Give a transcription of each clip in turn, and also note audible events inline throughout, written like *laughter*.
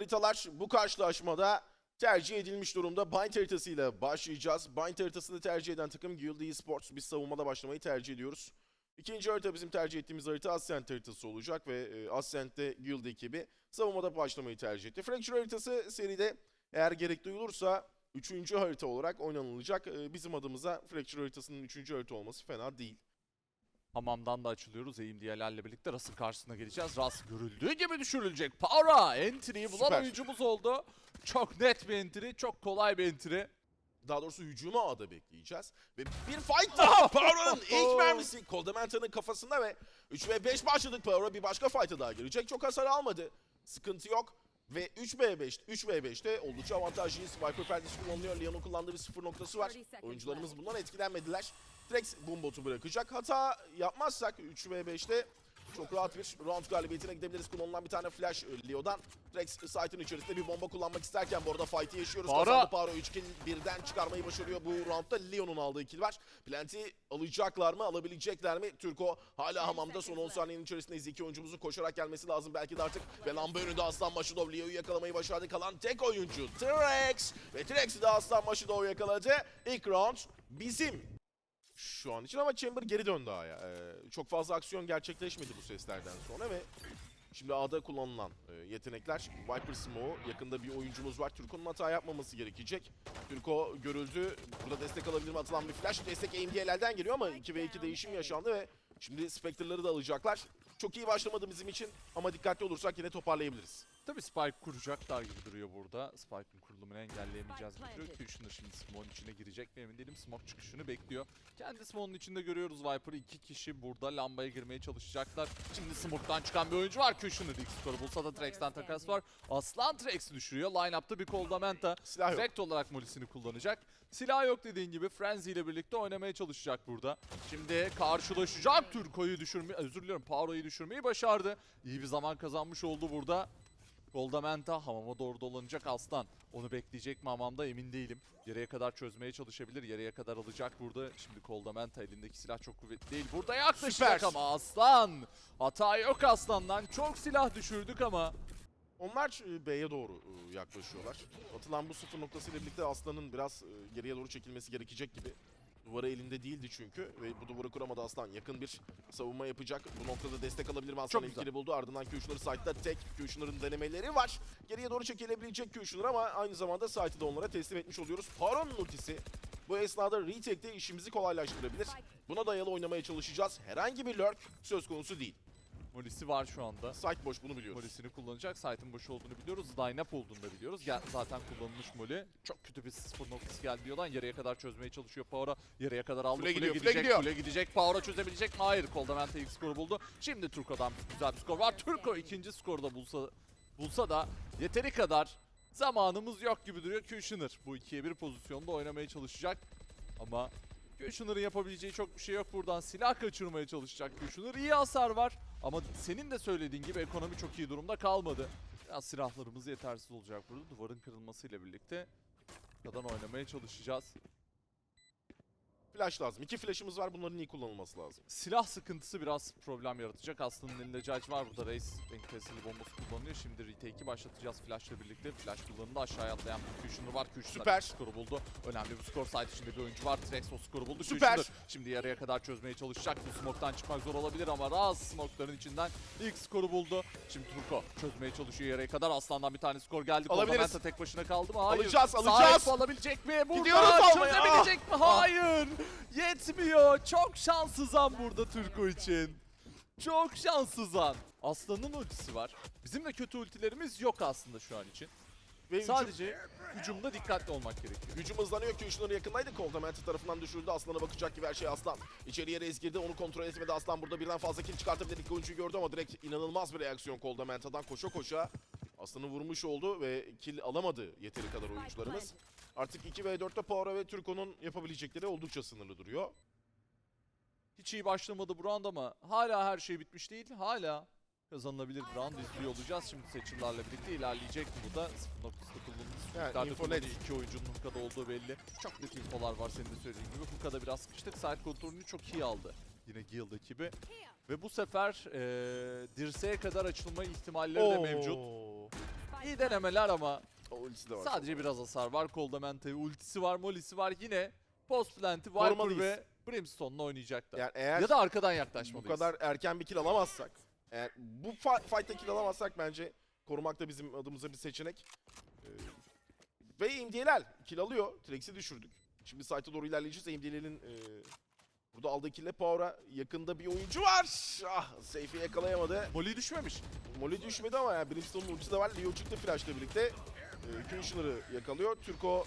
Haritalar bu karşılaşmada tercih edilmiş durumda. Bind haritasıyla başlayacağız. Bind haritasını tercih eden takım Guild Esports. Biz savunmada başlamayı tercih ediyoruz. İkinci harita bizim tercih ettiğimiz harita Ascent haritası olacak ve e, Ascent'te Guild ekibi savunmada başlamayı tercih etti. Fracture haritası seride eğer gerek duyulursa üçüncü harita olarak oynanılacak. E, Bizim adımıza Fracture haritasının üçüncü harita olması fena değil. Hamamdan da açılıyoruz. Eğim diğerlerle birlikte Ras'ın karşısına geleceğiz. Ras görüldüğü gibi düşürülecek. Para entry'yi bulan Süper. oyuncumuz oldu. Çok net bir entry, çok kolay bir entry. Daha doğrusu hücuma ağda bekleyeceğiz. Ve bir fight *laughs* daha. Power'ın ilk mermisi Coldamenta'nın kafasında ve 3 ve 5 başladık. Power'a bir başka fight'a daha girecek. Çok hasar almadı. Sıkıntı yok. Ve 3v5, 3v5'te oldukça avantajlıyız. Viper perdesi kullanılıyor. Leon'un kullandığı bir sıfır noktası var. Oyuncularımız bundan etkilenmediler. Drex boombotu bırakacak. Hata yapmazsak 3v5'te çok rahat bir round galibiyetine gidebiliriz. Kullanılan bir tane flash e, Leo'dan. Drex site'ın içerisinde bir bomba kullanmak isterken bu arada fight'i yaşıyoruz. Para. Kazandı Paro 3 kill birden çıkarmayı başarıyor. Bu roundda Leon'un aldığı kill var. Plant'i alacaklar mı? Alabilecekler mi? Türko hala hamamda son 10 saniyenin içerisindeyiz. İki oyuncumuzun koşarak gelmesi lazım belki de artık. Ve lamba önünde Aslan Maşidov Leo'yu yakalamayı başardı. Kalan tek oyuncu Trex. Ve Trex'i de Aslan Maşidov yakaladı. İlk round bizim şu an için ama Chamber geri döndü A'ya. Ee, çok fazla aksiyon gerçekleşmedi bu seslerden sonra ve şimdi A'da kullanılan e, yetenekler Viper Smoke yakında bir oyuncumuz var. Türko'nun hata yapmaması gerekecek. Türko görüldü. Burada destek alabilir mi atılan bir flash. Destek AMD'lerden geliyor ama 2 ve 2 değişim yaşandı ve şimdi Spectre'ları da alacaklar. Çok iyi başlamadı bizim için ama dikkatli olursak yine toparlayabiliriz. Tabii Spike kuracaklar gibi duruyor burada. Spike'ın kurulumunu engelleyemeyeceğiz duruyor. Kushner şimdi Smoke'un içine girecek mi emin değilim. Smoke çıkışını bekliyor. Kendi Smoke'un içinde görüyoruz Viper'ı. iki kişi burada lambaya girmeye çalışacaklar. Şimdi Smoke'dan çıkan bir oyuncu var. Kushner ilk skoru bulsa da Trex'ten takas var. Aslan Trex'i düşürüyor. Line-up'ta bir Coldamenta. Silah yok. Direkt olarak molisini kullanacak. Silah yok dediğin gibi Frenzy ile birlikte oynamaya çalışacak burada. Şimdi karşılaşacak Turko'yu düşürmeyi, özür diliyorum Paro'yu düşürmeyi başardı. İyi bir zaman kazanmış oldu burada. Goldamenta hamama doğru dolanacak Aslan. Onu bekleyecek mi hamamda emin değilim. Yarıya kadar çözmeye çalışabilir. Yarıya kadar alacak burada. Şimdi Goldamenta elindeki silah çok kuvvetli değil. Burada yaklaşacak Süper. ama Aslan. Hata yok Aslan'dan. Çok silah düşürdük ama. Onlar e, B'ye doğru e, yaklaşıyorlar. Atılan bu sıfır noktasıyla birlikte Aslan'ın biraz e, geriye doğru çekilmesi gerekecek gibi. Duvarı elinde değildi çünkü ve bu duvarı kuramadı Aslan. Yakın bir savunma yapacak. Bu noktada destek alabilir mi? Aslan Çok ilkili buldu. Ardından Kushner site'da tek Kushner'ın denemeleri var. Geriye doğru çekilebilecek Kushner ama aynı zamanda site'ı da onlara teslim etmiş oluyoruz. Paron'un ultisi bu esnada retake'de işimizi kolaylaştırabilir. Buna dayalı oynamaya çalışacağız. Herhangi bir lurk söz konusu değil. Molisi var şu anda. Site boş bunu biliyoruz. Molisini kullanacak. Site'ın boş olduğunu biliyoruz. Line-up olduğunu da biliyoruz. Gel, zaten kullanılmış moli. Çok kötü bir sıfır noktası geldi diyorlar. Yarıya kadar çözmeye çalışıyor Power'a. Yarıya kadar aldı. Fule, gidiyor, gidecek. gidiyor. Fule gidecek. Power'a çözebilecek? Hayır. Koldamenta ilk skoru buldu. Şimdi Turko'dan güzel bir skor var. Turko ikinci skoru da bulsa, bulsa da yeteri kadar zamanımız yok gibi duruyor. Kushner bu ikiye bir pozisyonda oynamaya çalışacak. Ama Kushner'ın yapabileceği çok bir şey yok buradan. Silah kaçırmaya çalışacak Kushner. İyi hasar var. Ama senin de söylediğin gibi ekonomi çok iyi durumda kalmadı. Biraz silahlarımız yetersiz olacak burada. Duvarın kırılmasıyla birlikte kadar oynamaya çalışacağız. Flash lazım. İki flash'ımız var. Bunların iyi kullanılması lazım. Silah sıkıntısı biraz problem yaratacak. Aslı'nın elinde Judge var. Burada Reis enkesili bombası kullanıyor. Şimdi retake'i başlatacağız Flash'la birlikte. Flash kullanımında aşağıya atlayan bir Kushner var. Kushner Süper. skoru buldu. Önemli bir skor. Site içinde bir oyuncu var. Trex o skoru buldu. Süper. Kushner şimdi yarıya kadar çözmeye çalışacak. Bu smoke'tan çıkmak zor olabilir ama Raz smoke'ların içinden ilk skoru buldu. Şimdi Turko çözmeye çalışıyor yarıya kadar. Aslan'dan bir tane skor geldi. Alabiliriz. Tek başına kaldı mı? Hayır. Alacağız, alacağız. Sahip alabilecek mi? Burada Gidiyoruz almaya. çözebilecek mi? Ah. Hayır. Yetmiyor. Çok şanssız an burada Turko için. Çok şanssız an. Aslan'ın ultisi var. Bizim de kötü ultilerimiz yok aslında şu an için. Ve hücum- Sadece hücumda dikkatli olmak gerekiyor. Hücum hızlanıyor ki Kushner yakındaydı. Coldamenti tarafından düşürüldü. Aslan'a bakacak gibi her şey Aslan. İçeriye Reis girdi. Onu kontrol etmedi. Aslan burada birden fazla kill çıkartabilir. İlk oyuncuyu gördü ama direkt inanılmaz bir reaksiyon Coldamenta'dan. Koşa koşa Aslan'ı vurmuş oldu ve kill alamadı yeteri kadar oyuncularımız. Artık 2 v 4'te Power ve Turko'nun yapabilecekleri oldukça sınırlı duruyor. Hiç iyi başlamadı bu round ama hala her şey bitmiş değil. Hala kazanılabilir bir round izliyor olacağız. Şimdi seçimlerle birlikte ilerleyecek bu da. Sıfır noktasında kullanılmış. Yani iki oyuncunun Hookah'da olduğu belli. Çok net infolar var senin de söylediğin gibi. Hookah'da biraz sıkıştık. Side kontrolünü çok iyi aldı. Yine Guild ekibi. Ve bu sefer eee dirseğe kadar açılma ihtimalleri de mevcut. Oo. İyi denemeler ama O ultisi de var. sadece biraz hasar var. Koldamenta'yı ultisi var, molisi var. Yine post plant'i Viper Korumalıyız. ve Brimstone'la oynayacaklar. Yani eğer ya da arkadan bu yaklaşmalıyız. kadar erken bir kill alamazsak, eğer bu fa- fight'ta kill alamazsak bence korumak da bizim adımıza bir seçenek. Ee, ve imdiyeler kill alıyor. Trex'i düşürdük. Şimdi site'a doğru ilerleyeceğiz. imdiyelerin e, burada aldığı kill'le Power'a yakında bir oyuncu var. Ah, Seyfi yakalayamadı. Molly düşmemiş. Molly düşmedi ama yani Brimstone'un ultisi de var. Leo çıktı flash'la birlikte. E, Kushner'ı yakalıyor. Turko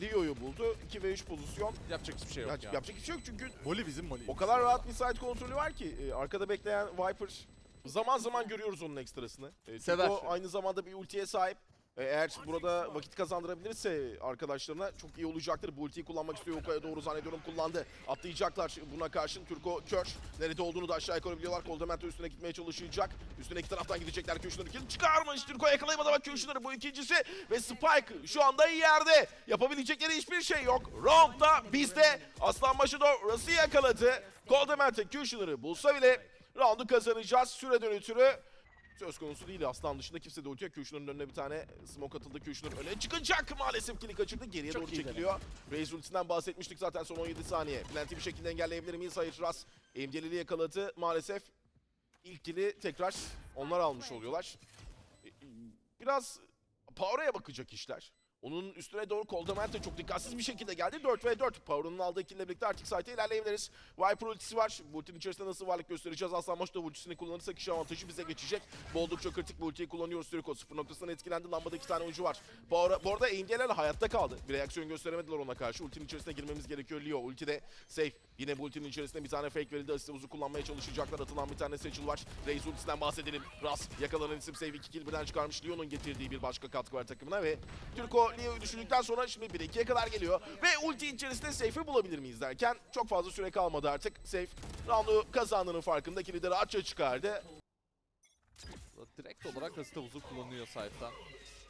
Leo'yu buldu. 2 ve 3 pozisyon. Yapacak hiçbir şey yok Ya- ya. yapacak hiçbir şey yok çünkü Molly bizim Molly. o kadar rahat bir side kontrolü var ki e, arkada bekleyen Viper zaman zaman görüyoruz onun ekstrasını. E, Sever. Aynı zamanda bir ultiye sahip. E, eğer burada vakit kazandırabilirse arkadaşlarına çok iyi olacaktır. Bu ultiyi kullanmak istiyor. Okaya doğru zannediyorum kullandı. Atlayacaklar buna karşın. Turko kör. Nerede olduğunu da aşağı yukarı biliyorlar. Koldamento üstüne gitmeye çalışacak. Üstüne iki taraftan gidecekler. Kushner kill çıkarmış. Turko yakalayamadı ama Kushner bu ikincisi. Ve Spike şu anda yerde. Yapabilecekleri hiçbir şey yok. Round'da bizde. Aslan Maşador Russ'ı yakaladı. Koldamento Kushner'ı bulsa bile round'u kazanacağız. Süreden ötürü söz konusu değil. Aslan dışında kimse de ultiye. Kushner'ın önüne bir tane smoke atıldı. Kushner öne çıkacak. Maalesef kili kaçırdı. Geriye Çok doğru çekiliyor. Raze ultisinden bahsetmiştik zaten son 17 saniye. Plant'i bir şekilde engelleyebilir miyiz? Hayır. Ras MDL'li yakaladı. Maalesef ilk kili tekrar onlar almış oluyorlar. E, Biraz Power'a bakacak işler. Onun üstüne doğru Coldament de çok dikkatsiz bir şekilde geldi. 4 ve 4. Power'ın aldığı kille birlikte artık site'e ilerleyebiliriz. Viper ultisi var. Bu ultinin içerisinde nasıl varlık göstereceğiz? Aslan Moş da ultisini kullanırsa kişi avantajı bize geçecek. Bu oldukça kritik bir ultiyi kullanıyoruz. Türko sıfır noktasından etkilendi. Lambada iki tane oyuncu var. Bu, ara, bu arada AMD'ler hayatta kaldı. Bir reaksiyon gösteremediler ona karşı. Ultinin içerisine girmemiz gerekiyor. Leo ultide safe. Yine bu ultinin içerisinde bir tane fake verildi. Asist kullanmaya çalışacaklar. Atılan bir tane seçil var. Raze ultisinden bahsedelim. Ras yakalanan isim save 2 kill birden çıkarmış. Leo'nun getirdiği bir başka katkı var takımına ve Türko Leo'yu düşürdükten sonra şimdi 1-2'ye kadar geliyor. Ve ulti içerisinde safe'i bulabilir miyiz derken çok fazla süre kalmadı artık. Safe round'u kazandığının farkında. Kilidi rahatça çıkardı. Direkt olarak asit havuzu kullanıyor sahipten.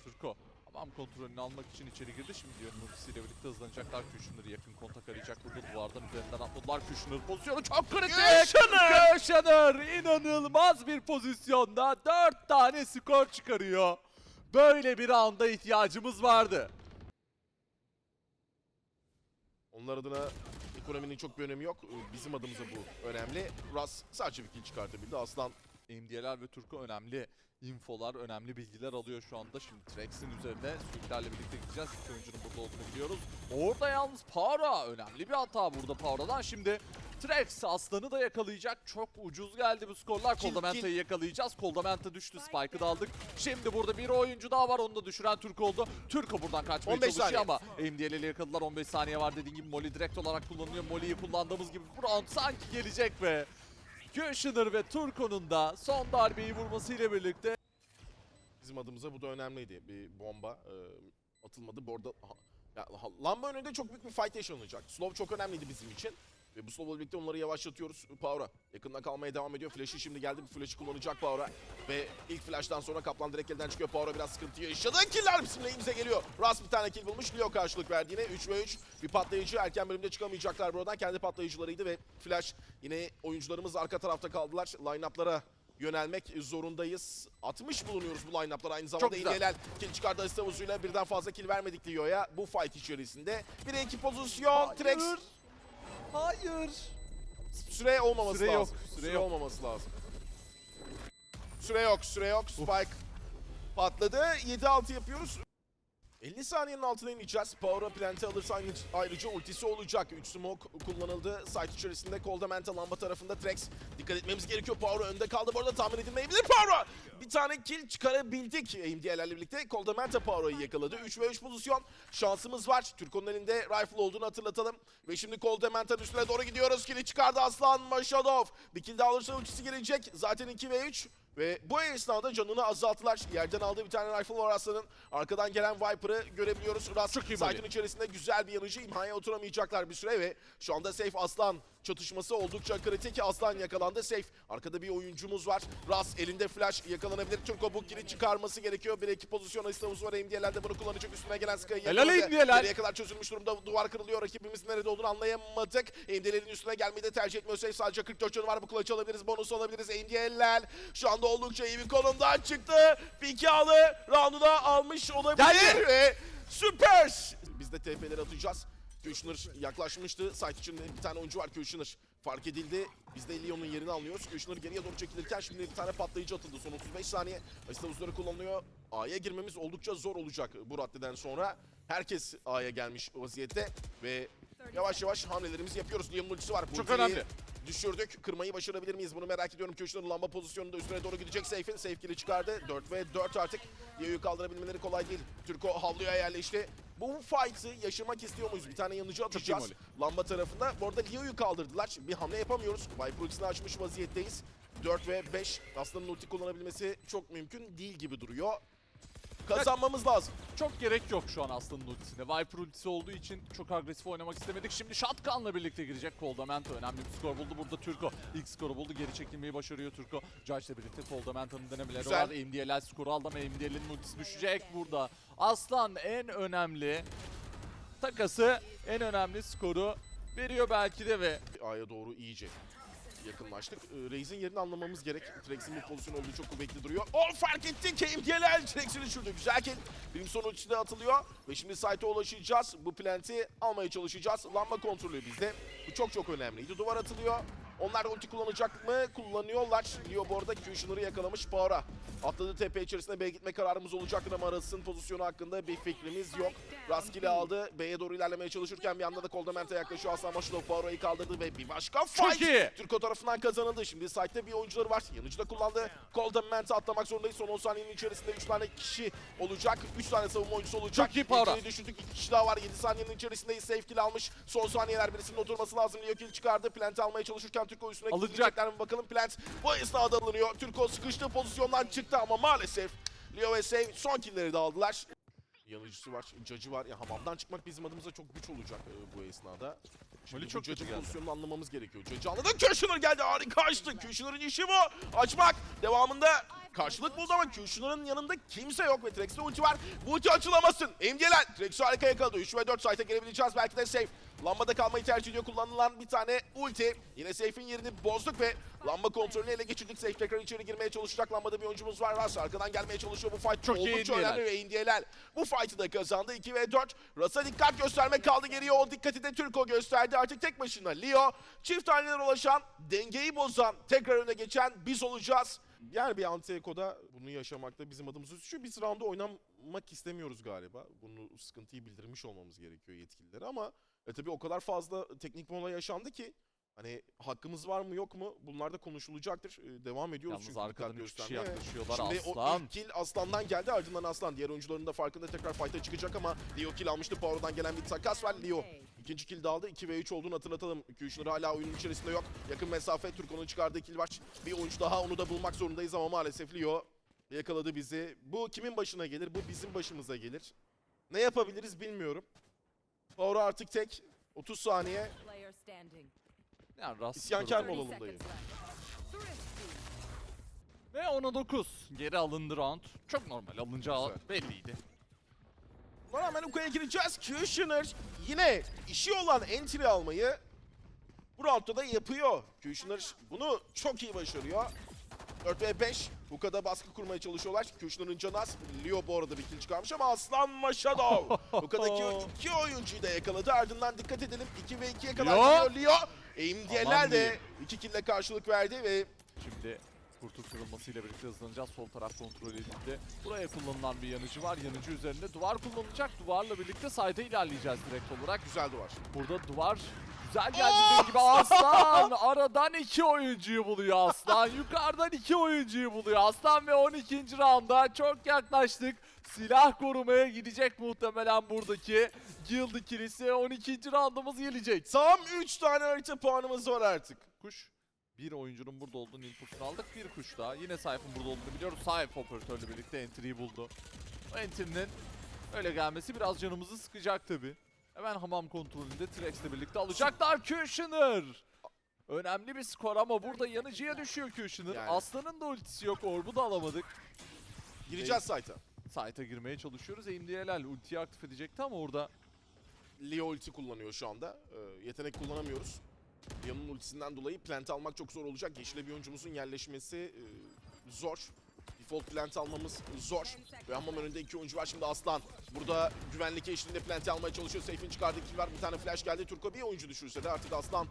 Turko. Hamam kontrolünü almak için içeri girdi. Şimdi Dion'un ultisiyle birlikte hızlanacaklar. Kushner'ı yakın kontak arayacak. Burada duvardan üzerinden atladılar. Kushner pozisyonu çok kritik. Kushner! Kushner inanılmaz bir pozisyonda 4 tane skor çıkarıyor. Böyle bir anda ihtiyacımız vardı. Onlar adına ekonominin çok bir önemi yok. Bizim adımıza bu önemli. Ras sadece bir kill çıkartabildi. Aslan MD'ler ve Turku önemli infolar, önemli bilgiler alıyor şu anda. Şimdi Trex'in üzerine Sülüklerle birlikte gideceğiz. İki oyuncunun burada olduğunu biliyoruz. Orada yalnız Power'a önemli bir hata burada Power'dan. Şimdi Trex Aslan'ı da yakalayacak. Çok ucuz geldi bu skorlar. Koldamenta'yı yakalayacağız. Koldamenta düştü. Spike'ı da aldık. Şimdi burada bir oyuncu daha var. Onu da düşüren Türk oldu. Türko buradan kaçmaya 15 çalışıyor saniye. ama MDL'leri yakaladılar. 15 saniye var dediğim gibi Molly direkt olarak kullanılıyor. Molly'yi kullandığımız gibi bu round sanki gelecek ve Kushner ve Turko'nun da son darbeyi vurmasıyla birlikte bizim adımıza bu da önemliydi. Bir bomba e, atılmadı. Bu arada ha- ya, lamba önünde çok büyük bir fight yaşanacak. Slow çok önemliydi bizim için. Ve bu slow'la birlikte onları yavaşlatıyoruz. Power'a yakında kalmaya devam ediyor. Flash'ı şimdi geldi. Bu flash'ı kullanacak Power'a. Ve ilk flash'tan sonra Kaplan direkt elden çıkıyor. Power'a biraz sıkıntı yaşadı. Killer bizimle geliyor. Ras bir tane kill bulmuş. Leo karşılık verdi yine. 3 ve 3. Bir patlayıcı. Erken bölümde çıkamayacaklar buradan. Kendi patlayıcılarıydı ve flash yine oyuncularımız arka tarafta kaldılar. Line-up'lara yönelmek zorundayız. 60 bulunuyoruz bu line-up'lara aynı zamanda. İlyeler kill çıkardı asist havuzuyla birden fazla kill vermedik Leo'ya bu fight içerisinde. 1'e 2 pozisyon. Trex Hayır. süre olmaması Süre yok, lazım. süre Süre, yok. olmaması lazım. Süre yok, süre yok. Spike patladı. 7-6 yapıyoruz. 50 saniyenin altına ineceğiz. Power'a plant'i alırsa ayrıca ultisi olacak. 3 smoke kullanıldı. Site içerisinde Coldamenta lamba tarafında Trex. Dikkat etmemiz gerekiyor. Power önde kaldı. Bu arada tahmin edilmeyebilir Power'a. Bir tane kill çıkarabildik MDL'lerle birlikte. Coldamenta Power'ı yakaladı. 3 ve 3 pozisyon. Şansımız var. Türko'nun elinde rifle olduğunu hatırlatalım. Ve şimdi Coldamenta'nın üstüne doğru gidiyoruz. Kill'i çıkardı Aslan Maşadov. Bir kill daha alırsa ultisi gelecek. Zaten 2 ve 3. Ve bu esnada canını azalttılar. Yerden aldığı bir tane rifle var Aslan'ın. Arkadan gelen Viper'ı görebiliyoruz. Rast Çok iyi site'ın böyle. içerisinde güzel bir yanıcı imhaya oturamayacaklar bir süre ve şu anda Safe Aslan çatışması oldukça kritik. Aslan yakalandı. Safe. Arkada bir oyuncumuz var. Ras elinde flash yakalanabilir. Turko bu kili çıkarması gerekiyor. Bir iki pozisyon asistamız var. MDL'ler de bunu kullanacak. Üstüne gelen Sky'ı Helal. MDL'ler. Nereye kadar çözülmüş durumda. Duvar kırılıyor. Rakibimizin nerede olduğunu anlayamadık. MDL'lerin üstüne gelmeyi de tercih etmiyor. Safe sadece 44 canı var. Bu kılıcı alabiliriz. Bonus alabiliriz. MDL'ler şu anda anda oldukça iyi bir konumdan çıktı. Pikalı roundu da almış olabilir. Geldi. Ve süper. Biz de TP'leri atacağız. Kushner yaklaşmıştı. Site içinde bir tane oyuncu var Kushner. Fark edildi. Biz de Leon'un yerini alıyoruz. Kushner geriye doğru çekilirken şimdi bir tane patlayıcı atıldı. Son 35 saniye. Asist havuzları kullanılıyor. A'ya girmemiz oldukça zor olacak bu raddeden sonra. Herkes A'ya gelmiş vaziyette ve yavaş yavaş hamlelerimizi yapıyoruz. Leon'un ultisi var. Bu Çok önemli. Düşürdük. Kırmayı başarabilir miyiz? Bunu merak ediyorum. Kushner'ın lamba pozisyonunda üstüne doğru gidecek Seyf'in. Seyf kill'i çıkardı. 4 ve 4 artık. Leo'yu kaldırabilmeleri kolay değil. Türko havluya yerleşti. Bu fight'ı yaşamak istiyor muyuz? Bir tane yanıcı atacağız. Lamba tarafında. Bu arada Leo'yu kaldırdılar. Bir hamle yapamıyoruz. Viper açmış vaziyetteyiz. 4 ve 5. Aslan'ın ulti kullanabilmesi çok mümkün değil gibi duruyor. Kazanmamız lazım. Çok gerek yok şu an Aslan'ın ultisine. Viper ultisi olduğu için çok agresif oynamak istemedik. Şimdi Shotgun'la birlikte girecek Coldamento. Önemli bir skor buldu burada Turko. İlk skoru buldu. Geri çekilmeyi başarıyor Turko. Judge'la birlikte Coldamento'nun denemeleri Güzel. var. MDLL skoru aldı ama MDL'in ultisi düşecek burada. Aslan en önemli takası, en önemli skoru veriyor belki de ve A'ya doğru iyice yakınlaştık. Ee, Reis'in yerini anlamamız gerek. Trex'in bu pozisyonu olduğu çok kuvvetli duruyor. O fark etti. KMG'ler Trex'i düşürdü. Güzel kill. Birim son ultisi de atılıyor. Ve şimdi site'e ulaşacağız. Bu plant'i almaya çalışacağız. Lamba kontrolü bizde. Bu çok çok önemliydi. Duvar atılıyor. Onlar ulti kullanacak mı? Kullanıyorlar. Leo bu arada Kushner'ı yakalamış. Power'a atladı tepe içerisinde B'ye gitme kararımız olacaktır ama Aras'ın pozisyonu hakkında bir fikrimiz yok. Rastgele aldı. B'ye doğru ilerlemeye çalışırken bir anda da Koldament'e yaklaşıyor. Aslan Maşulov Power'ı kaldırdı ve bir başka fight. Türko tarafından kazanıldı. Şimdi site'de bir oyuncuları var. Yanıcı da kullandı. Koldament'e atlamak zorundayız. Son 10 saniyenin içerisinde 3 tane kişi olacak. 3 tane savunma oyuncusu olacak. Çok iyi Power'a. Düşürdük. 2 kişi daha var. 7 saniyenin içerisindeyiz. Safe kill almış. Son saniyeler birisinin oturması lazım. Leo kill çıkardı. Plant'i almaya çalışırken Türko üstüne Alınacak. gidecekler mi bakalım. Plant bu esnada alınıyor. Türko sıkıştığı pozisyondan çıktı ama maalesef Leo ve Save son killleri de aldılar. Yanıcısı var, cacı var. Ya hamamdan çıkmak bizim adımıza çok güç olacak e, bu esnada. Şimdi çok cacı geldi. pozisyonunu anlamamız gerekiyor. Cacı anladı. Kushner geldi. Harika açtı. Kushner'ın işi bu. Açmak. Devamında karşılık buldu ama Kushner'ın yanında kimse yok ve Trex'te ulti var. Bu ulti açılamasın. Emgelen. Trex'i harika yakaladı. 3 ve 4 site'a gelebileceğiz. Belki de safe. Lambada kalmayı tercih ediyor. Kullanılan bir tane ulti. Yine Safe'in yerini bozduk ve lamba kontrolünü ele geçirdik. Safe tekrar içeri girmeye çalışacak. Lambada bir oyuncumuz var. Ras arkadan gelmeye çalışıyor. Bu fight Çok oldukça önemli ve Indiyeler bu fight'ı da kazandı. 2 ve 4. Ras'a dikkat gösterme kaldı geriye. O dikkati de Türko gösterdi. Artık tek başına Leo. Çift haneler ulaşan, dengeyi bozan, tekrar öne geçen biz olacağız. Yani bir anti-eko'da bunu yaşamakta bizim adımız suçu. Biz round'da oynamak istemiyoruz galiba. Bunu sıkıntıyı bildirmiş olmamız gerekiyor yetkililere ama e tabii o kadar fazla teknik mola yaşandı ki hani hakkımız var mı yok mu bunlar da konuşulacaktır. E, devam ediyoruz yalnız çünkü arkadan dikkat 3 kişi yaklaşıyorlar. Şimdi o Aslan. ilk kill Aslan'dan geldi ardından Aslan. Diğer oyuncuların da farkında tekrar fight'a çıkacak ama Leo kill almıştı. Power'dan gelen bir takas var. Leo ikinci kill de aldı. 2 ve 3 olduğunu hatırlatalım. Kushner hala oyunun içerisinde yok. Yakın mesafe Turko'nun çıkardığı kill var. Bir oyuncu daha onu da bulmak zorundayız ama maalesef Leo yakaladı bizi. Bu kimin başına gelir? Bu bizim başımıza gelir. Ne yapabiliriz bilmiyorum. Power artık tek. 30 saniye. Yani Rast İsyankar mı 30 olalım dayı? Ve 10'a 9. Geri alındı round. Çok normal alınacağı Güzel. belliydi. Buna rağmen Uka'ya gireceğiz. Kushner yine işi olan entry almayı bu roundda da yapıyor. Kushner bunu çok iyi başarıyor. 4 ve 5. Uka'da baskı kurmaya çalışıyorlar. Kushner'ın canı az. Leo bu arada bir kill çıkarmış ama Aslan Maşadov. *laughs* Uka'daki iki oyuncuyu da yakaladı. Ardından dikkat edelim. 2 ve 2'ye kadar Leo. Leo. AMD'ler Aman de diyeyim. 2 kille karşılık verdi ve Şimdi kurtul kırılmasıyla birlikte hızlanacağız. Sol taraf kontrol edildi. Buraya kullanılan bir yanıcı var. Yanıcı üzerinde duvar kullanılacak. Duvarla birlikte sayda ilerleyeceğiz direkt olarak. güzel duvar. Burada duvar güzel geldi dediğim gibi Aslan *laughs* aradan iki oyuncuyu buluyor Aslan. Yukarıdan iki oyuncuyu buluyor Aslan ve 12. rounda çok yaklaştık. Silah korumaya gidecek muhtemelen buradaki Guild ikilisi. 12. roundumuz gelecek. Tam 3 tane harita puanımız var artık. kuş. Bir oyuncunun burada olduğunu inputunu aldık. Bir kuş daha. Yine Saif'in burada olduğunu biliyoruz. Saif operatörle birlikte entry'yi buldu. O entry'nin öyle gelmesi biraz canımızı sıkacak tabi. Hemen hamam kontrolünde T-Rex'le birlikte alacaklar Kushner. Önemli bir skor ama burada yanıcıya düşüyor Kushner. Yani. Aslan'ın da ultisi yok. Orb'u da alamadık. Gireceğiz site'a. Site'a girmeye çalışıyoruz. AMD'ler ultiyi aktif edecekti ama orada Leo ulti kullanıyor şu anda. Ee, yetenek kullanamıyoruz. Leo'nun ultisinden dolayı plant almak çok zor olacak. Yeşile bir oyuncumuzun yerleşmesi e, zor. Default plant almamız zor. Ve hamam önünde iki oyuncu var şimdi Aslan. Burada güvenlik eşliğinde plant'i almaya çalışıyor. Seyf'in çıkardığı kill var. Bir tane flash geldi. Turko bir oyuncu düşürse de artık Aslan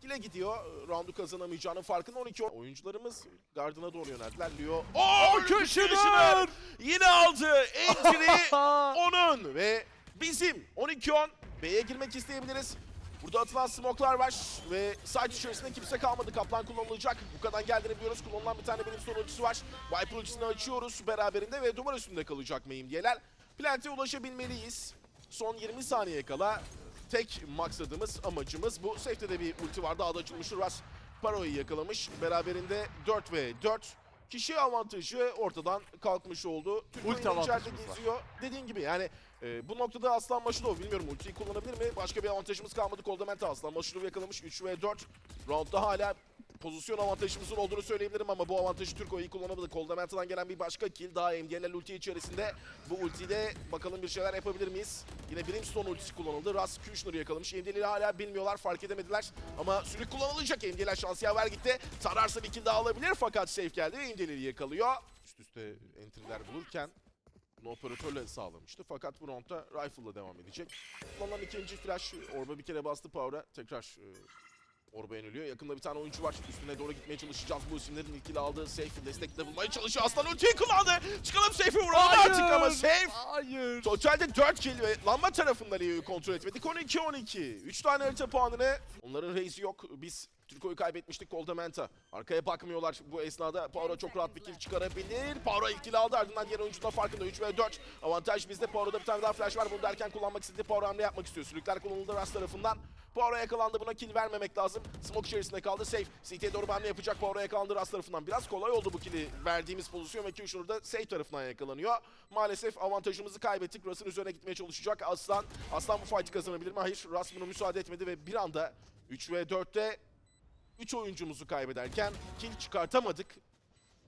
kile gidiyor. Round'u kazanamayacağının farkında 12 oyuncularımız gardına doğru yöneldiler. Leo. Oo, Kushner! Yine aldı. Entry *laughs* onun ve bizim 12-10 B'ye girmek isteyebiliriz. Burada atılan smoklar var ve site içerisinde kimse kalmadı. Kaplan kullanılacak. Bu kadar geldiğini biliyoruz. Kullanılan bir tane benim son ultisi var. Viper ultisini açıyoruz beraberinde ve duvar üstünde kalacak mıyım diyeler. Plant'e ulaşabilmeliyiz. Son 20 saniye kala tek maksadımız, amacımız bu. Safe'de de bir ulti var. Daha da açılmış. Ras Paro'yu yakalamış. Beraberinde 4 ve 4. Kişi avantajı ortadan kalkmış oldu. Ulti avantajımız var. geziyor. Dediğin gibi yani e, bu noktada Aslan Maşulov bilmiyorum ultiyi kullanabilir mi? Başka bir avantajımız kalmadı. Koldamenta Aslan Maşulov yakalamış 3 ve 4. Roundda hala pozisyon avantajımızın olduğunu söyleyebilirim ama bu avantajı Türko iyi kullanamadı. Koldamenta'dan gelen bir başka kill daha MDNL ulti içerisinde. Bu ultide bakalım bir şeyler yapabilir miyiz? Yine Brimstone ultisi kullanıldı. Ras Kushner'ı yakalamış. MDNL'i hala bilmiyorlar, fark edemediler. Ama sürük kullanılacak. MDNL şansı yaver gitti. Sararsa bir kill daha alabilir fakat safe geldi ve MDNL'i yakalıyor. Üst üste entry'ler bulurken bunu operatörle sağlamıştı. Fakat bu roundda rifle'la devam edecek. Kullanılan ikinci flash Orba bir kere bastı Power'a. Tekrar e, Orba yeniliyor. Yakında bir tane oyuncu var. Üstüne doğru gitmeye çalışacağız. Bu isimlerin ilkili aldığı safe destekle bulmaya çalışıyor. Aslan ultiyi kullandı. Çıkalım safe'i vuralım artık ama safe. Hayır. Totalde 4 kill ve lamba tarafından Leo'yu kontrol etmedik. 12-12. 3 tane harita puanını. Onların reisi yok. Biz Türko'yu kaybetmiştik Koldamenta. Arkaya bakmıyorlar. Bu esnada Power'a çok rahat bir kill çıkarabilir. Power'a ilk kill aldı. Ardından diğer oyuncu da farkında. 3 ve 4. Avantaj bizde. Power'da bir tane daha flash var. Bunu da erken kullanmak istedi. Power hamle yapmak istiyor. Sürükler kullanıldı Rast tarafından. Power'a yakalandı. Buna kill vermemek lazım. Smoke içerisinde kaldı. Safe. CT'ye doğru hamle yapacak. Power'a yakalandı Rast tarafından. Biraz kolay oldu bu kill'i verdiğimiz pozisyon ve Kushner da Safe tarafından yakalanıyor. Maalesef avantajımızı kaybettik. Rast'ın üzerine gitmeye çalışacak Aslan. Aslan bu fight'ı kazanabilir mi? Hayır. Rast buna müsaade etmedi ve bir anda 3 ve 4'te 3 oyuncumuzu kaybederken kill çıkartamadık.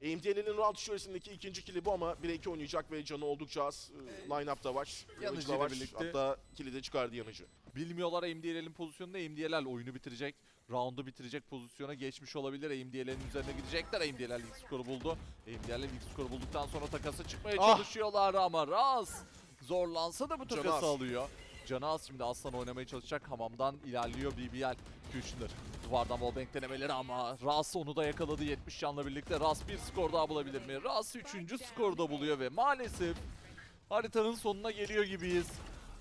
AMD'nin round içerisindeki ikinci kill'i bu ama 1'e 2 oynayacak ve canı oldukça az. Ee, Line-up'ta var. Yanıcı ile var. birlikte. Hatta kill'i de çıkardı yanıcı. Bilmiyorlar MDL'in pozisyonunda. MDL oyunu bitirecek. Round'u bitirecek pozisyona geçmiş olabilir. MDL'in üzerine gidecekler. MDL ilk skoru buldu. MDL ilk skoru bulduktan sonra takasa çıkmaya Ah! çalışıyorlar ama Raz zorlansa da bu takası alıyor. Canaz şimdi Aslan oynamaya çalışacak. Hamamdan ilerliyor BBL. Kushner. Duvardan wallbang denemeleri ama Ras onu da yakaladı 70 canla birlikte. Ras bir skor daha bulabilir mi? Ras 3. skoru da buluyor ve maalesef haritanın sonuna geliyor gibiyiz.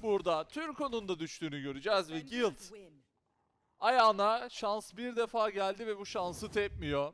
Burada Türko'nun da düştüğünü göreceğiz ve Guild ayağına şans bir defa geldi ve bu şansı tepmiyor.